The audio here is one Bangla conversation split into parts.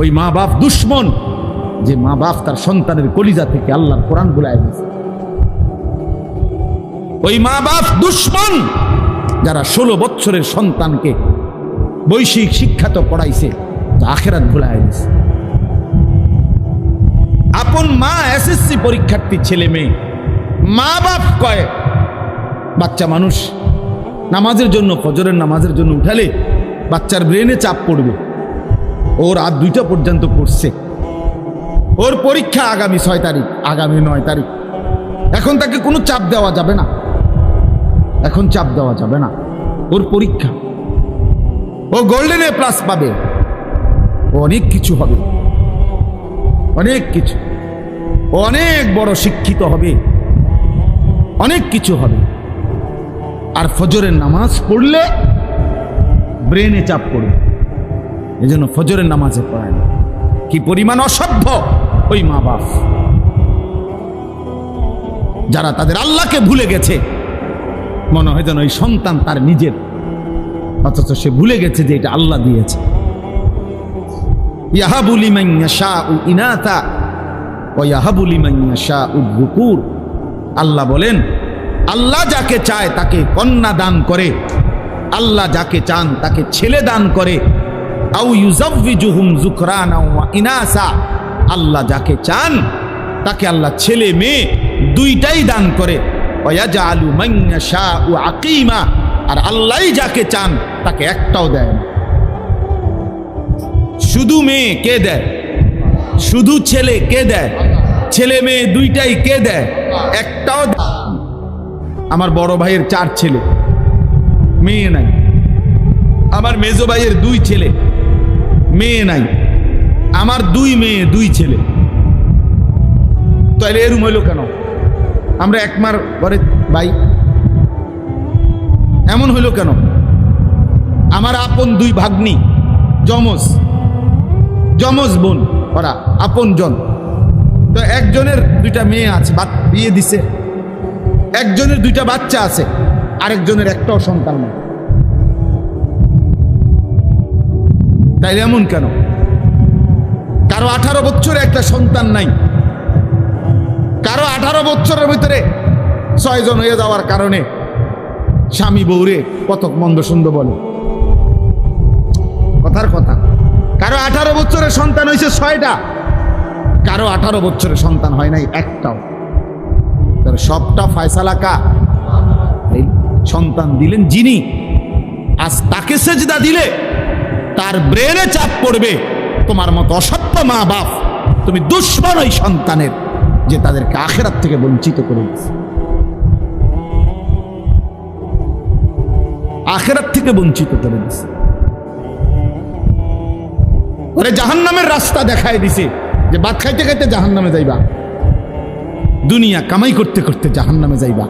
ওই মা বাপ দুশ্মন যে মা বাপ তার সন্তানের কলিজা থেকে আল্লাহর কোরআন গুলায় দিয়েছে ওই মা বাপ দুশ্মন যারা ষোলো বৎসরের সন্তানকে বৈশ্বিক শিক্ষা তো পড়াইছে আখেরাত ভুলায় দিছে আপন মা এসএসসি পরীক্ষার্থী ছেলে মেয়ে, মা বাপ কয়, বাচ্চা মানুষ, নামাজের জন্য, ফজরের নামাজের জন্য উঠালে বাচ্চার ব্রেনে চাপ পড়বে। ওর আর দুইটা পর্যন্ত পড়ছে। ওর পরীক্ষা আগামী ছয় তারিখ, আগামী নয় তারিখ। এখন তাকে কোনো চাপ দেওয়া যাবে না। এখন চাপ দেওয়া যাবে না। ওর পরীক্ষা। ও গোল্ডেন এ প্লাস পাবে। ও অনেক কিছু হবে। অনেক কিছু। ও অনেক বড় শিক্ষিত হবে। অনেক কিছু হবে। আর ফজরের নামাজ পড়লে ব্রেনে চাপ পড়বে। এই জন্য ফজরের নামাজে পড়ায় না কি পরিমাণ অসভ্য ওই মা বাপ। যারা তাদের আল্লাহকে ভুলে গেছে, মনে হয় যেন ওই সন্তান তার নিজের। অথচ সে ভুলে গেছে যে এটা আল্লাহ দিয়েছে। ইয়াহাবুলি মাইয়াশা উ ইনাতা ও ইয়াহাবুলি মাইয়াশা উদ্ভুকুর আল্লাহ বলেন, আল্লাহ যাকে চায় তাকে কন্যা দান করে, আল্লাহ যাকে চান তাকে ছেলে দান করে আল্লাহ যাকে চান, তাকে আল্লাহ ছেলে মেয়ে দুইটাই দান করে। ওয়াজালু মাইয়াশাউ আকিমা। আর আল্লাহই যাকে চান, তাকে একটাও দেয় না। শুধু মেয়ে কে দেয়? শুধু ছেলে কে দেয়? ছেলে মেয়ে দুইটাই কে দেয়? একটাও আমার বড় ভাইয়ের চার ছেলে। মেয়ে নাই। আমার মেজো ভাইয়ের দুই ছেলে। মেয়ে নাই। আমার দুই মেয়ে, দুই ছেলে। তাহলে এরম হইল কেন? আমরা একমার পরে ভাই। এমন হইল কেন? আমার আপন দুই ভাগ্নি, যমজ। যমজ বোন, ওরা আপন জন তো একজনের দুইটা মেয়ে আছে বিয়ে দিছে। একজনের দুইটা বাচ্চা আছে, আরেকজনের একটাও সন্তান নেই। তাই এমন কেন? কারও আঠারো বছরে একটা সন্তান নাই। কারও আঠারো বছরের ভিতরে ছয়জন হয়ে যাওয়ার কারণে স্বামী বউরে কতক মন্দ সুন্দ বলে। কথার কথা, কারও আঠারো বছরের সন্তান হয়েছে ছয়টা, কারও আঠারো বছরের সন্তান হয় নাই একটাও। তার সবটা ফয়সালা কা? সন্তান দিলেন যিনি, আজ তাকে সেজদা দিলে তার ব্রেনে চাপ পড়বে। তোমার মতো অসত্য মা বাপ তুমি দুশ্মন ওই সন্তানের যে তাদেরকে আখেরাত থেকে বঞ্চিত করে দিচ্ছে আখেরাত থেকে বঞ্চিত করে দিছে ওরে জাহান্নামের রাস্তা দেখায় দিছে যে ভাত খাইতে খাইতে জাহান্নামে যাইবা। দুনিয়া কামাই করতে করতে জাহান্নামে যাইবা।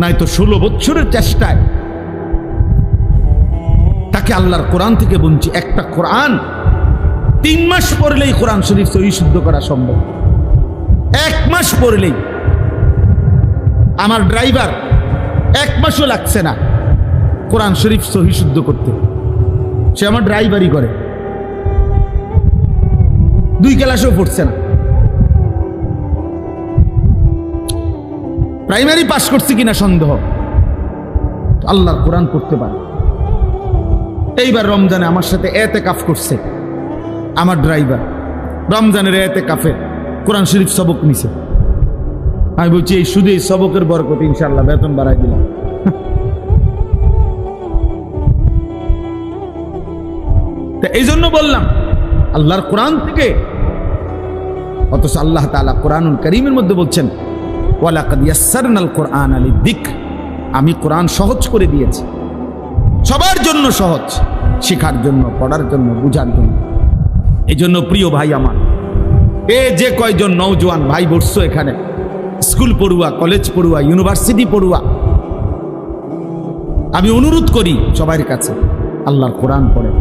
নাই তো ষোলো বছরের চেষ্টায় তাকে আল্লাহর কোরআন থেকে বঞ্চি। একটা কোরআন, তিন মাস পড়লেই কোরআন শরীফ সহি শুদ্ধ করা সম্ভব। এক মাস পড়লেই। আমার ড্রাইভার, এক মাসও লাগছে না কোরআন শরীফ সহি শুদ্ধ করতে। সে আমার ড্রাইভারই করে। দুই ক্লাসেও পড়ছে না। প্রাইমারি পাশ করছে কিনা সন্দেহ। আল্লাহর কোরআন পড়তে পারে। এইবার রমজানে আমার সাথে এতে কাফ করছে আমার ড্রাইভার। রমজানের এতে কাফে কোরআন শরীফ সবক নিছে। আমি বলছি, এই শুধু এই সবকের বরকত ইনশাল্লাহ বেতন বাড়াই দিলাম। তা এই জন্য বললাম, আল্লাহর কোরআন থেকে, অথচ আল্লাহ তাআলা কোরআনুল করিমের মধ্যে বলছেন, ওয়ালাকাদ ইয়াসসারনাল কোরআন আলী দিক। আমি কোরআন সহজ করে দিয়েছি। সবার জন্য সহজ, শেখার জন্য, পড়ার জন্য, বুঝার জন্য। এই জন্য প্রিয় ভাই আমার, এ যে কয়জন নৌজওয়ান ভাই বসছো এখানে, স্কুল পড়ুয়া, কলেজ পড়ুয়া, ইউনিভার্সিটি পড়ুয়া, আমি অনুরোধ করি সবার কাছে, আল্লাহর কোরআন পড়েন।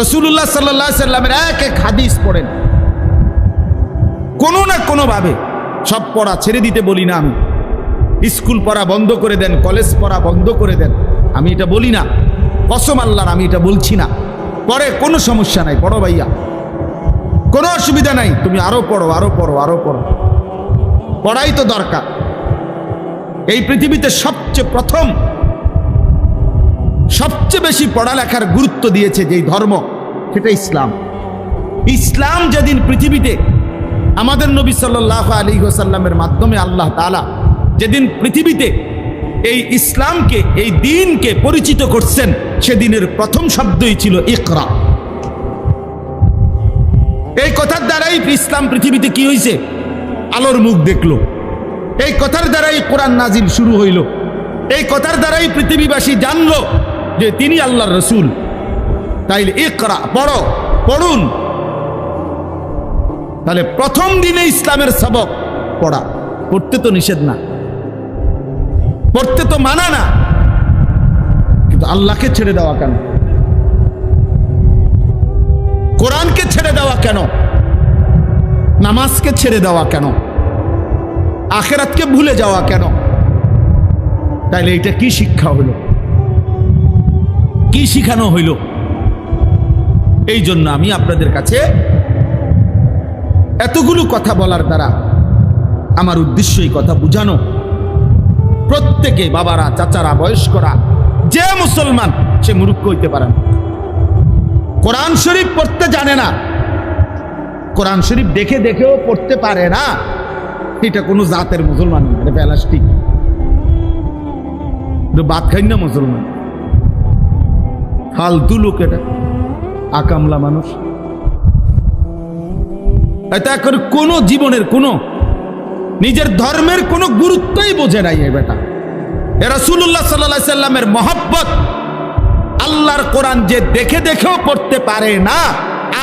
রসুল্লাহ সাল্লাহ সাল্লামের এক এক হাদিস পড়েন। কোনো না কোনোভাবে সব পড়া ছেড়ে দিতে বলি না আমি। স্কুল পড়া বন্ধ করে দেন, কলেজ পড়া বন্ধ করে দেন। আমি এটা বলি না। কসম আল্লাহর, আমি এটা বলছি না। পরে কোনো সমস্যা নাই, পড়ো ভাইয়া। কোনো অসুবিধা নাই, তুমি আরও পড়ো আরও পড়ো আরও পড়ো। পড়াই তো দরকার। এই পৃথিবীতে সবচেয়ে প্রথম, সবচেয়ে বেশি পড়ালেখার গুরুত্ব দিয়েছে যেই ধর্ম, সেটা ইসলাম। ইসলাম যেদিন পৃথিবীতে আমাদের নবী সাল্লাহ আলী সাল্লামের মাধ্যমে আল্লাহ তালা যেদিন পৃথিবীতে এই ইসলামকে, এই দিনকে পরিচিত করছেন, সেদিনের প্রথম শব্দই ছিল ইকরা। এই কথার দ্বারাই ইসলাম পৃথিবীতে কি হয়েছে আলোর মুখ দেখল। এই কথার দ্বারাই কোরআন নাজিল শুরু হইল। এই কথার দ্বারাই পৃথিবীবাসী জানলো যে তিনি আল্লাহর রসুল। তাইলে ইকরা, পড়ো, পড়ুন। তাহলে প্রথম দিনে ইসলামের সবক পড়া। পড়তে তো নিষেধ না। পড়তে তো মানা না। কিন্তু আল্লাহকে ছেড়ে দেওয়া কেন? কোরআনকে ছেড়ে দেওয়া কেন? নামাজকে ছেড়ে দেওয়া কেন? আখেরাতকে ভুলে যাওয়া কেন? তাইলে এটা কি শিক্ষা হইল কি শিখানো হইল? এই জন্য আমি আপনাদের কাছে এতগুলো কথা বলার দ্বারা আমার উদ্দেশ্য এই কথা বুঝানো। প্রত্যেকে বাবারা, চাচারা, বয়স্করা, যে মুসলমান, সে মূর্খ হইতে পারে না। কোরআন শরীফ পড়তে জানে না। কোরআন শরীফ দেখে দেখেও পড়তে পারে না। এটা কোনো জাতের মুসলমান এটা প্যালাস্টিক বাদ খাই না মুসলমান। ফালতু লোক এটা, আকামলা মানুষ। এটা এখন কোনো জীবনের কোনো নিজের ধর্মের কোনো গুরুত্বই বোঝে নাই এই বেটা। এ রাসূলুল্লাহ সাল্লাল্লাহু সাল্লামের মহব্বত আল্লাহর কোরআন যে দেখে দেখেও পড়তে পারে না,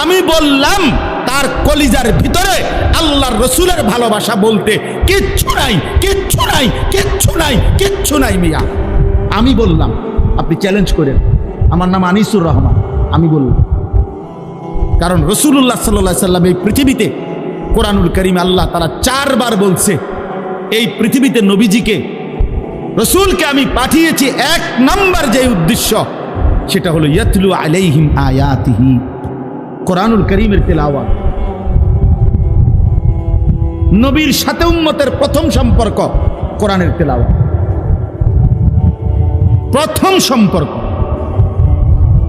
আমি বললাম, তার কলিজার ভিতরে আল্লাহর রসুলের ভালোবাসা বলতে কিচ্ছু নাই কিচ্ছু নাই কিচ্ছু নাই কিচ্ছু নাই মিয়া। আমি বললাম, আপনি চ্যালেঞ্জ করেন। আমার নাম আনিসুর রহমান, আমি বললাম। কারণ রসুল্লাহ সাল্লাহ সাল্লাম এই পৃথিবীতে কোরআনুল করিম আল্লাহ তারা চারবার বলছে, এই পৃথিবীতে নবীজিকে, রসুলকে আমি পাঠিয়েছি এক নাম্বার যে উদ্দেশ্য, সেটা হলো ইয়াতলু আলাইহিম আয়াতিহি, কোরআনুল করিমের তেলাওয়াত। নবীর সাথে উম্মতের প্রথম সম্পর্ক কোরআনের তেলাওয়াত। প্রথম সম্পর্ক।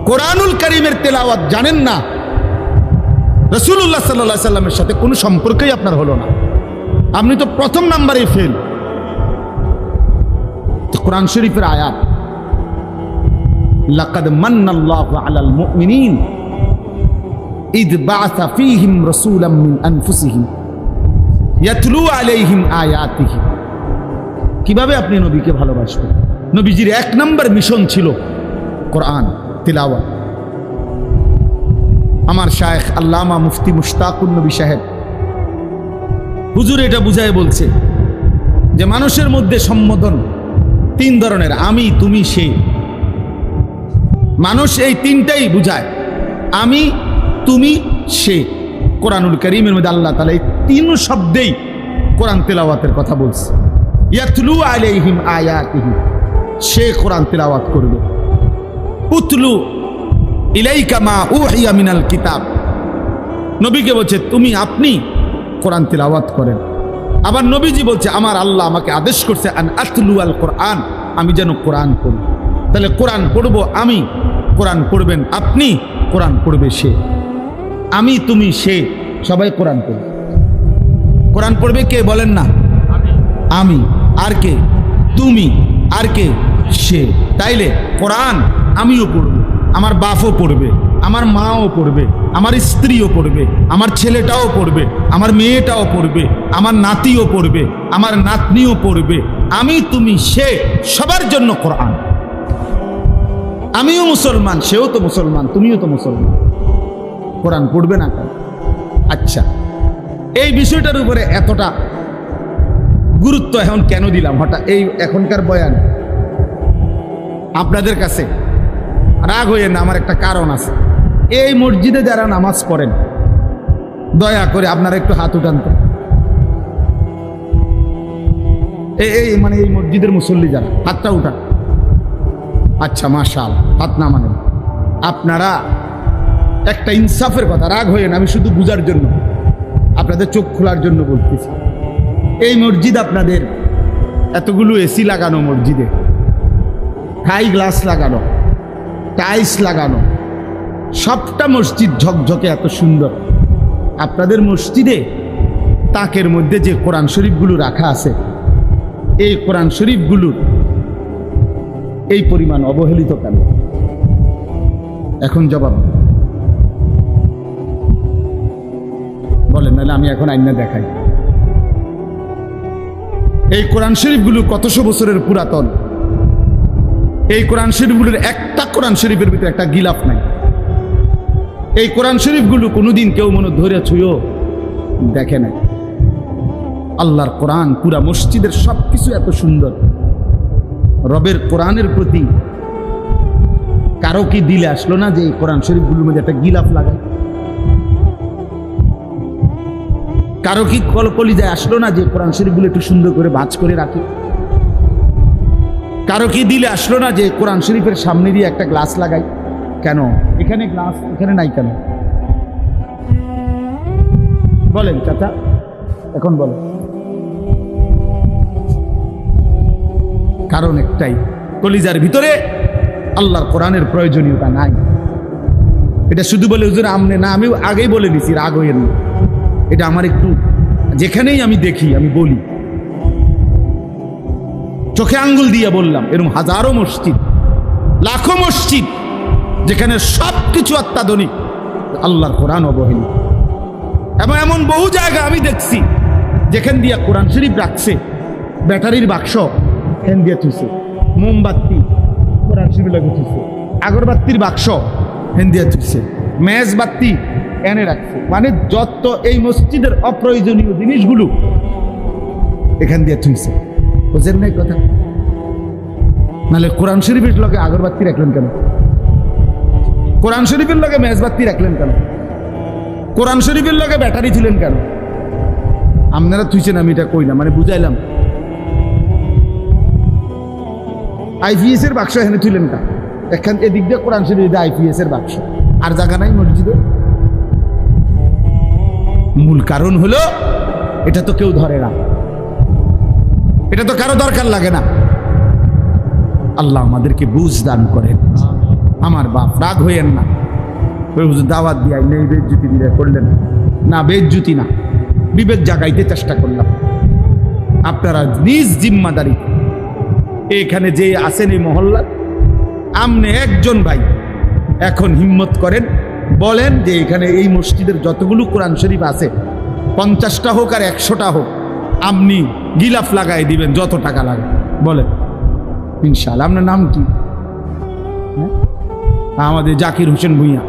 কোরআনুল করিমের তেলাওয়াত জানেন না রসুল্লাহ সাল্লাহ সাল্লামের সাথে কোনো সম্পর্কই আপনার হলো না। আপনি তো প্রথম নাম্বারে ফেল। কোরআন শরীফের আয়াত, লাকাদ মান্নাল্লাহু আলাল মুমিনিন, ইদ বাআসা ফীহিম রাসূলাম মিন আনফুসিহিম, ইয়াতলু আলাইহিম আয়াতিহি। কীভাবে আপনি নবীকে ভালোবাসবেন? নবীজির এক নম্বর মিশন ছিল কোরআন, তিলাওয়াত। আমার শায়েখ আল্লামা মুফতি মুশতাকুর নবী সাহেব। হুজুর এটা বুঝায় বলছে যে মানুষের মধ্যে সম্বোধন তিন ধরনের, আমি, তুমি, সে। মানুষ এই তিনটাই বুঝায়, আমি, তুমি, সে। কোরআনুল করিমের মধ্যে আল্লাহ তালা এই তিন শব্দেই কোরআন তেলাওয়াতের কথা বলছে। ইয়াতলু আলাইহিম আয়াতিহি, সে কোরআন তেলাওয়াত করবে। উতলু ইলাইকা মা উহিয়া মিনাল কিতাব। নবীকে বলছে, তুমি আপনি কোরআন তিলাওয়াত করেন। আবার নবীজি বলছে, আমার আল্লাহ আমাকে আদেশ করছে, আন আতলু আল কোরআন, আমি যেন কোরআন পড়ি। তাহলে কোরআন পড়ব আমি, কোরআন পড়বেন আপনি, কোরআন পড়বে সে। আমি, তুমি, সে, সবাই কোরআন পড়বে। কোরআন পড়বে কে বলেন না? আমি। আর কে? তুমি। আর কে? সে। তাইলে কোরআন আমিও পড়ব। আমার বাপও পড়বে, আমার মাও পড়বে, আমার স্ত্রীও পড়বে, আমার ছেলেটাও পড়বে, আমার মেয়েটাও পড়বে, আমার নাতিও পড়বে, আমার নাতনিও পড়বে। আমি, তুমি, সে সবার জন্য কোরআন। আমিও মুসলমান, সেও তো মুসলমান, তুমিও তো মুসলমান। কোরআন পড়বে না কেন? আচ্ছা এই বিষয়টার উপরে এতটা গুরুত্ব এখন কেন দিলাম? হঠাৎ এই এখনকার বয়ান। আপনাদের কাছে রাগ হইয়ে না, আমার একটা কারণ আছে। এই মসজিদে যারা নামাজ পড়েন, দয়া করে আপনারা একটু হাত উঠান তো। এই মানে এই মসজিদের মুসল্লি যারা, হাতটা উঠান। আচ্ছা মাশাল, হাত না মানেন। আপনারা একটা ইনসাফের কথা, রাগ হয়ে আমি শুধু বুঝার জন্য, আপনাদের চোখ খোলার জন্য বলতেছি। এই মসজিদ আপনাদের, এতগুলো এসি লাগানো মসজিদে, হাই গ্লাস লাগানো। টাইলস লাগানো। সবটা মসজিদ ঝকঝকে এত সুন্দর। আপনাদের মসজিদে তাকের মধ্যে যে কোরআন শরীফগুলো রাখা আছে, এই কোরআন শরীফগুলোর এই পরিমাণ অবহেলিত কেন? এখন জবাব বলেন, নাহলে আমি এখন আইনা দেখাই। এই কোরআন শরীফগুলো কতশো বছরের পুরাতন? এই কোরআন শরীফগুলোর একটা কোরআন শরীফের ভিতরে একটা গিলাফ নাই। এই কোরআন শরীফগুলো কোনোদিন কেউ মনে ধরে ছুঁয়ো দেখে নাই। আল্লাহর কোরআন পুরা মসজিদের সব কিছু এত সুন্দর। রবের কোরআনের প্রতি কারও কি দিলে আসলো না যে এই কোরআন শরীফগুলোর মধ্যে একটা গিলাফ লাগায়? কারও কি কলকলি যায় আসলো না যে কোরআন শরীফগুলো একটু সুন্দর করে ভাঁজ করে রাখি? কারও কি দিলে আসলো না যে কোরআন শরীফের সামনে দিয়ে একটা গ্লাস লাগাই? কেন? এখানে গ্লাস, এখানে নাই কেন? বলেন, চাচা। এখন বলেন। কারণ একটাই, কলিজার ভিতরে আল্লাহর কোরআনের প্রয়োজনীয়তা নাই। এটা শুধু বলে, হুজুর, আমনে না আমি আগেই বলে দিছি, রাগ না। এটা আমার একটু, যেখানেই আমি দেখি, আমি বলি। চোখে আঙ্গুল দিয়ে বললাম এরকম হাজারো মসজিদ, লাখো মসজিদ, যেখানে সব কিছু অত্যাধুনিক। আল্লাহর কোরআন অবহেলিত। এবং এমন বহু জায়গা আমি দেখছি, যেখান দিয়ে কোরআন শরীফ রাখছে, ব্যাটারির বাক্স, এখান দিয়ে তুইছে মোমবাতি, কোরআন শরীফ লাগে তুইছে আগরবাতির বাক্স হেন দিয়ে তুইছে মেজ বাতি এনে রাখছে। মানে যত এই মসজিদের অপ্রয়োজনীয় জিনিসগুলো, এখান দিয়ে তুইছে বুঝেন নাই কথা। নাহলে কোরআন শরীফের লগে আগরবাতি রাখলেন কেন? কোরআন শরীফের লগে মেজবাতি রাখলেন কেন? কোরআন শরীফের লগে ব্যাটারি ছিলেন কেন? আপনারা তুইছেন আমি এটা কই না মানে বুঝাইলাম। আইপিএস এর বাক্স এখানে তুলেন কা এখান, এদিক দিয়ে কোরআন শরীফ আইপিএস এর বাক্স। আর জায়গা নাই মসজিদে? মূল কারণ হলো, এটা তো কেউ ধরে না। এটা তো কারও দরকার লাগে না। আল্লাহ আমাদেরকে বুঝ দান করেন। আমার বাপ রাগ হইয়েন না। দাওয়াত দিয়ে নেই বেজ্জুতি দিয়ে করলেন। না, বেজ্জুতি না। বিবেক জাগাইতে চেষ্টা করলাম। আপনারা নিজ জিম্মাদারি। এখানে যে আছেন এই মহল্লা আমনে একজন ভাই এখন হিম্মত করেন, বলেন যে এখানে এই মসজিদের যতগুলো কোরআন শরীফ আছে, পঞ্চাশটা হোক আর একশোটা হোক আপনি গিলাফ লাগাই দিবেন, যত টাকা লাগে। বলেন। ইনশাল্লাহ আপনার নাম কি? হ্যাঁ? আমাদের জাকির হোসেন ভুইয়া।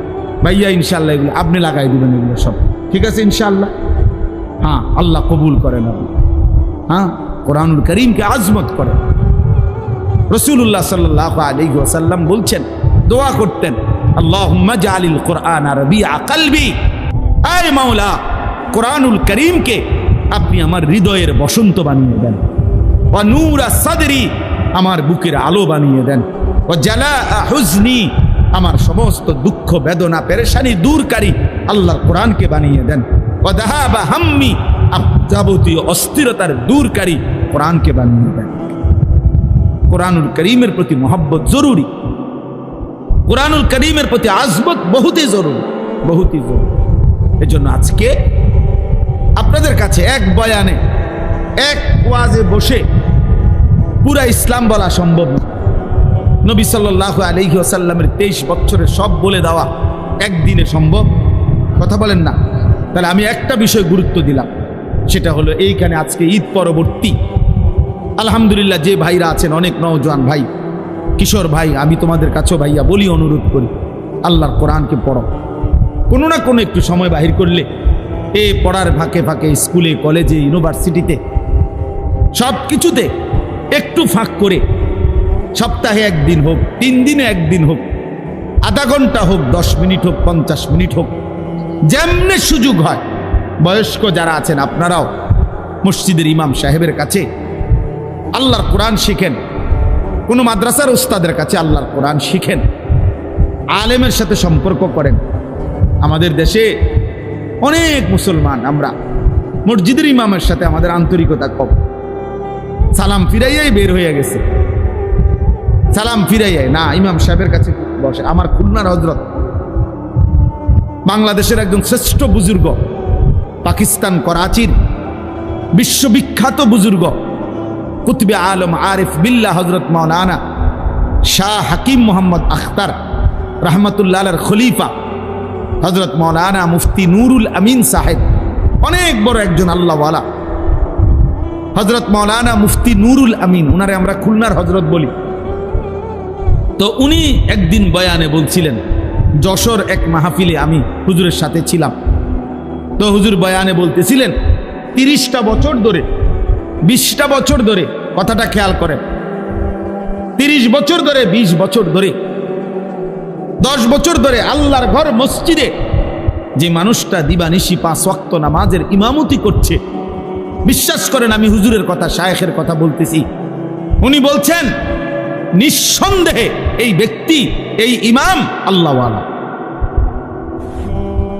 ভাইয়া ইনশাল্লাহ এগুলো আপনি লাগাই দিবেন এগুলো সব। ঠিক আছে ইনশাল্লাহ হ্যাঁ আল্লাহ কবুল করেন আপনি। হ্যাঁ কোরআনুল করিমকে আজমত করেন। রসুল্লাহ সাল্লাহ আলী ওসাল্লাম বলছেন, দোয়া করতেন আল্লাহ জালিল কোরআন আরবি আকালবি আয় মাওলা, কোরআনুল করিমকে আপনি আমার হৃদয়ের বসন্ত বানিয়ে দেন। ও নূরা সাদরি আমার বুকের আলো বানিয়ে দেন। ও জালা হুজনি আমার সমস্ত দুঃখ, বেদনা, পেরেশানি দূরকারী আল্লাহর কোরআনকে বানিয়ে দেন। ও দাহা বা হাম্মি যাবতীয় অস্থিরতার দূরকারী কোরআনকে বানিয়ে দেন। কোরআনুল করিমের প্রতি মহব্বত জরুরি। কোরআনুল করিমের প্রতি আজমত বহুতই জরুরি বহুতই জরুরি। এজন্য আজকে আপনাদের কাছে এক বয়ানে, এক ওয়াজে বসে পুরা ইসলাম বলা সম্ভব না। নবী সাল্লাহ আলহি তেইশ বছরের সব বলে দেওয়া একদিনে সম্ভব? কথা বলেন না। তাহলে আমি একটা বিষয় গুরুত্ব দিলাম, সেটা হলো এইখানে আজকে ঈদ পরবর্তী। আলহামদুলিল্লাহ যে ভাইরা আছেন, অনেক নওজোয়ান ভাই, কিশোর ভাই, আমি তোমাদের কাছেও ভাইয়া বলি, অনুরোধ করি, আল্লাহর কোরআনকে পড়ো। কোনো না কোনো একটু সময় বাহির করলে এ পড়ার ফাঁকে ফাঁকে স্কুলে, কলেজে, ইউনিভার্সিটিতে সব কিছুতে একটু ফাঁক করে সপ্তাহে একদিন হোক, তিন দিনে একদিন হোক, আধা ঘণ্টা হোক, দশ মিনিট হোক, পঞ্চাশ মিনিট হোক, যেমনে সুযোগ হয়, বয়স্ক যারা আছেন আপনারাও মসজিদের ইমাম সাহেবের কাছে আল্লাহর কোরআন শিখেন, কোনো মাদ্রাসার উস্তাদের কাছে আল্লাহর কোরআন শিখেন, আলেমের সাথে সম্পর্ক করেন। আমাদের দেশে অনেক মুসলমান আমরা। মসজিদের ইমামের সাথে আমাদের আন্তরিকতা কম। সালাম ফিরাইয়াই বের হয়ে গেছে। সালাম ফিরাইয়াই, না, ইমাম সাহেবের কাছে বসে। আমার খুলনার হজরত বাংলাদেশের একজন শ্রেষ্ঠ বুজুর্গ। পাকিস্তান করাচির বিশ্ববিখ্যাত বুজুর্গ। কুতবে আলম আরিফ বিল্লা হজরত মৌলানা শাহ হাকিম মোহাম্মদ আখতার রহমতুল্লাহ খলিফা। হজরত মৌলানা মুফতি নুরুল আমিন সাহেব, অনেক বড় একজন আল্লাহওয়ালা। হজরত মৌলানা মুফতি নুরুল আমিন, উনারে আমরা খুলনার হজরত বলি। তো উনি একদিন বয়ানে বলছিলেন, যশোর এক মাহফিলে আমি হুজুরের সাথে ছিলাম। তো হুজুর বয়ানে বলতেছিলেন, তিরিশটা বছর ধরে, বিশটা বছর ধরে, কথাটা খেয়াল করেন, তিরিশ বছর ধরে ২০ বছর ধরে দশ বছর ধরে আল্লাহর ঘর মসজিদে যে মানুষটা দিবানিশি পাঁচ ওয়াক্ত নামাজের ইমামতি করছে, বিশ্বাস করেন আমি হুজুরের কথা, শায়েখের কথা বলতেছি। উনি বলছেন, নিঃসন্দেহে এই ব্যক্তি, এই ইমাম আল্লাহওয়ালা।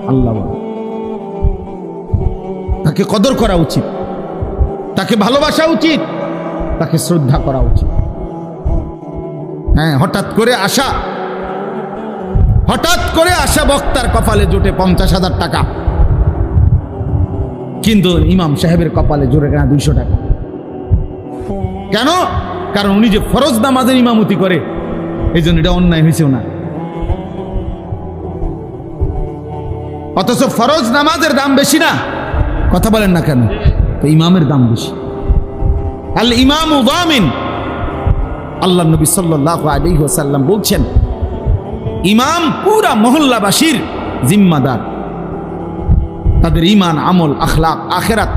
আল্লাহওয়ালা। তাকে কদর করা উচিত। তাকে ভালোবাসা উচিত। তাকে শ্রদ্ধা করা উচিত। হ্যাঁ হঠাৎ করে আসা হঠাৎ করে আসা বক্তার কপালে জোটে পঞ্চাশ হাজার টাকা। কিন্তু ইমাম সাহেবের কপালে জোরে কেনা দুইশো টাকা। কেন? কারণ উনি যে ফরজ নামাজের ইমামতি করে, এই জন্য এটা অন্যায় হয়েছেও না। অথচ ফরজ নামাজের দাম বেশি না। কথা বলেন না কেন? ইমামের দাম বেশি। আল ইমাম আল্লাহ নবী সাল্লাহ আলী ওসাল্লাম বলছেন ইমাম পুরা মহল্লাবাসীর জিম্মাদার। তাদের ইমান আমল, আখলাক, আখেরাত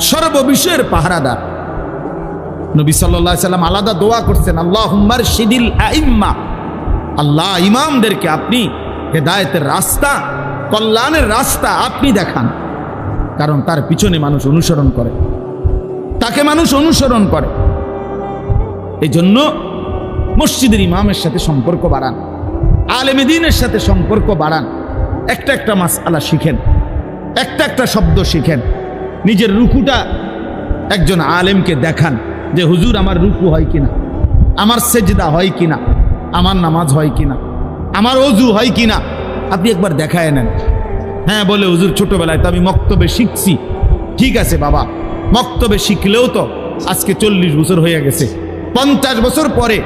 সর্ববিষয়ের পাহারাদার। নবী সাল্লাম আলাদা দোয়া করছেন আল্লাহ হুম্মার শিদিল আইম্মা। আল্লাহ ইমামদেরকে আপনি হেদায়তের রাস্তা, কল্যাণের রাস্তা আপনি দেখান। কারণ তার পিছনে মানুষ অনুসরণ করে। তাকে মানুষ অনুসরণ করে। এই জন্য মসজিদের ইমামের সাথে সম্পর্ক বাড়ান। আলেমেদিনের সাথে সম্পর্ক বাড়ান। একটা একটা মাস আলা শিখেন। একটা একটা শব্দ শিখেন। নিজের রুকুটা একজন আলেমকে দেখান যে, হুজুর, আমার রুকু হয় কিনা? আমার সেজদা হয় কিনা? আমার নামাজ হয় কিনা? আমার অজু হয় কিনা? আপনি একবার দেখায় নেন। হ্যাঁ বলে, হুজুর, ছোটবেলায় তো আমি মক্তবে শিখছি। ঠিক আছে, বাবা। মক্তবে শিখলেও তো আজকে চল্লিশ বছর হয়ে গেছে। পঞ্চাশ বছর পরে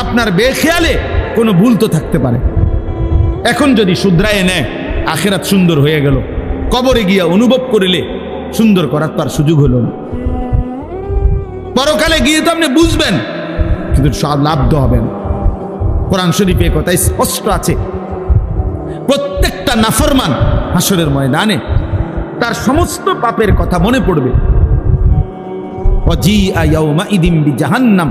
আপনার বেখেয়ালে কোনো ভুল তো থাকতে পারে। এখন যদি শুদ্রায় নেয়, আখেরাত সুন্দর হয়ে গেল। কবরে গিয়া অনুভব করিলে সুন্দর করার তার সুযোগ হল না। পরকালে গিয়ে তো আপনি বুঝবেন, কিন্তু সব লাভ্য হবেন। কোরআন শরীফে কথা স্পষ্ট আছে। প্রত্যেকটা নাফরমান হাসরের ময়দানে তার সমস্ত পাপের কথা মনে পড়বে। অজি আয়াউমা মা ইদিম্বি জাহান্নাম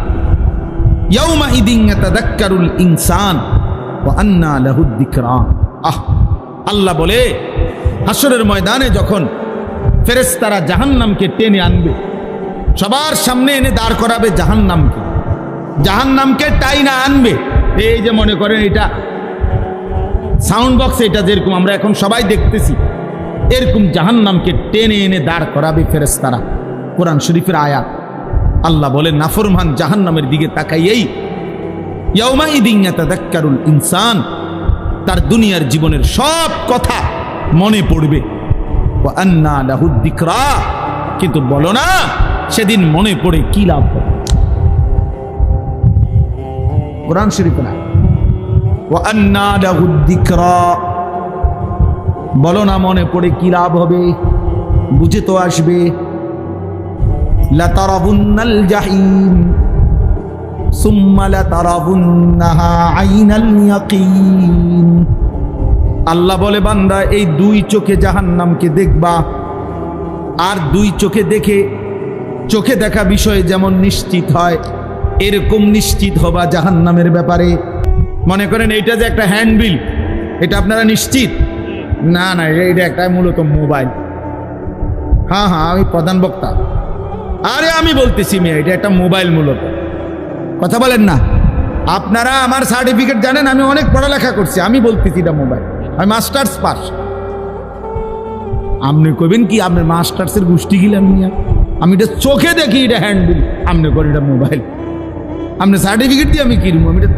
ইয়াউমা ইদিন তাদাক্কারুল ইনসান ওয়া আন্না আহ, আল্লাহ বলে হাসরের ময়দানে যখন ফেরেশতারা জাহান্নামকে টেনে আনবে, সবার সামনে এনে দাঁড় করাবে জাহান্নামকে। জাহান্নামকে টাইনা আনবে। এই যে মনে করেন এটা সাউন্ড বক্স, এটা যেরকম আমরা এখন সবাই দেখতেছি, এরকম জাহান্নামকে টেনে এনে দাঁড় করাবে ফেরেশতারা। কোরআন শরীফের আয়াত। আল্লাহ বলেন, নাফরমান জাহান্নামের দিকে তাকাইয়েই ইয়াউমাইদিন ইনসান, তার দুনিয়ার জীবনের সব কথা মনে পড়বে। কিন্তু বলো না, সেদিন মনে পড়ে কি লাভ হবে? কোরআন বলো না মনে পড়ে কি লাভ হবে? বুঝে তো আসবে। لتربن الجحيم ثم لتربنها عين اليقين আল্লাহ বলে বান্দা এই দুই চোখে জাহান্নামকে দেখবা আর দুই চোখে দেখে চোখে দেখা বিষয়ে যেমন নিশ্চিত হয় এরকম নিশ্চিত হবা জাহান্নামের ব্যাপারে মনে করেন এইটা যে একটা হ্যান্ডবিল এটা আপনারা নিশ্চিত না না এটা একটা মূলত মোবাইল হ্যাঁ হ্যাঁ আমি প্রধান বক্তা আরে আমি বলতেছি মেয়ে, এটা একটা মোবাইল মূলত। কথা বলেন না। আপনারা আমার সার্টিফিকেট জানেন, আমি অনেক পড়ালেখা করছি, আমি বলতেছি এটা মোবাইল আমি মাস্টার্স পাস। আপনি কবেন কি আপনার মাস্টার্সের গোষ্ঠী গিলাম নিয়ে আমি এটা চোখে দেখি, এটা হ্যান্ডবিল আপনি করেন এটা মোবাইল আপনি সার্টিফিকেট দিয়ে আমি কিনব আমি এটা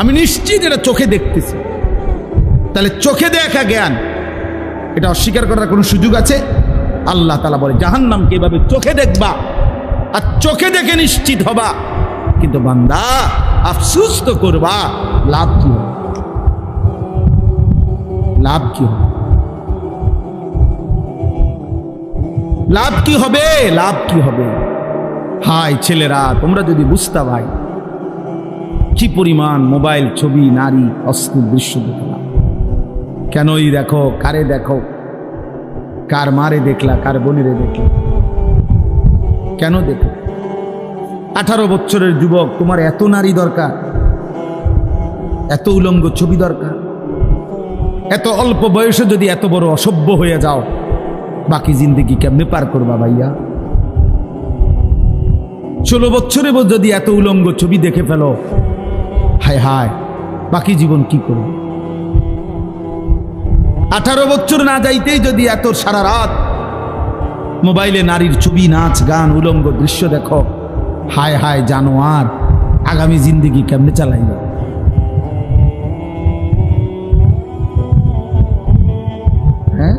আমি নিশ্চিত এটা চোখে দেখতেছি। তাহলে চোখে দেখা জ্ঞান, এটা অস্বীকার করার কোনো সুযোগ আছে? আল্লাহ তালা বলে, জাহান্নামকে এভাবে চোখে দেখবা। আর চোখে দেখে নিশ্চিত হবা। কিন্তু বান্দা, আফসুস তো করবা, লাভ কি হবে? লাভ কি হবে? লাভ কি হবে? লাভ কি হবে? হাই ছেলেরা, তোমরা যদি বুঝতা ভাই কি পরিমাণ মোবাইল, ছবি, নারী অশ্লীল দৃশ্য দেখলাম। কেনই দেখো, কারে দেখো? কার মারে দেখলা, কার বোনেরে দেখলা? কেন দেখো? আঠারো বছরের যুবক, তোমার এত নারী দরকার, এত উলঙ্গ ছবি দরকার, এত অল্প বয়সে যদি এত বড় অসভ্য হয়ে যাও, বাকি জিন্দগি কেমনে পার করবা ভাইয়া? ষোলো বছরে যদি এত উলঙ্গ ছবি দেখে ফেলো, হায় হায়, বাকি জীবন কি করবে? আঠারো বছর না যাইতেই যদি এত সারা রাত মোবাইলে নারীর ছবি, নাচ, গান, উলঙ্গ দৃশ্য দেখো। হায় হায় জানো আর আগামী জিন্দিগি কেমনে চালাইব? হ্যাঁ।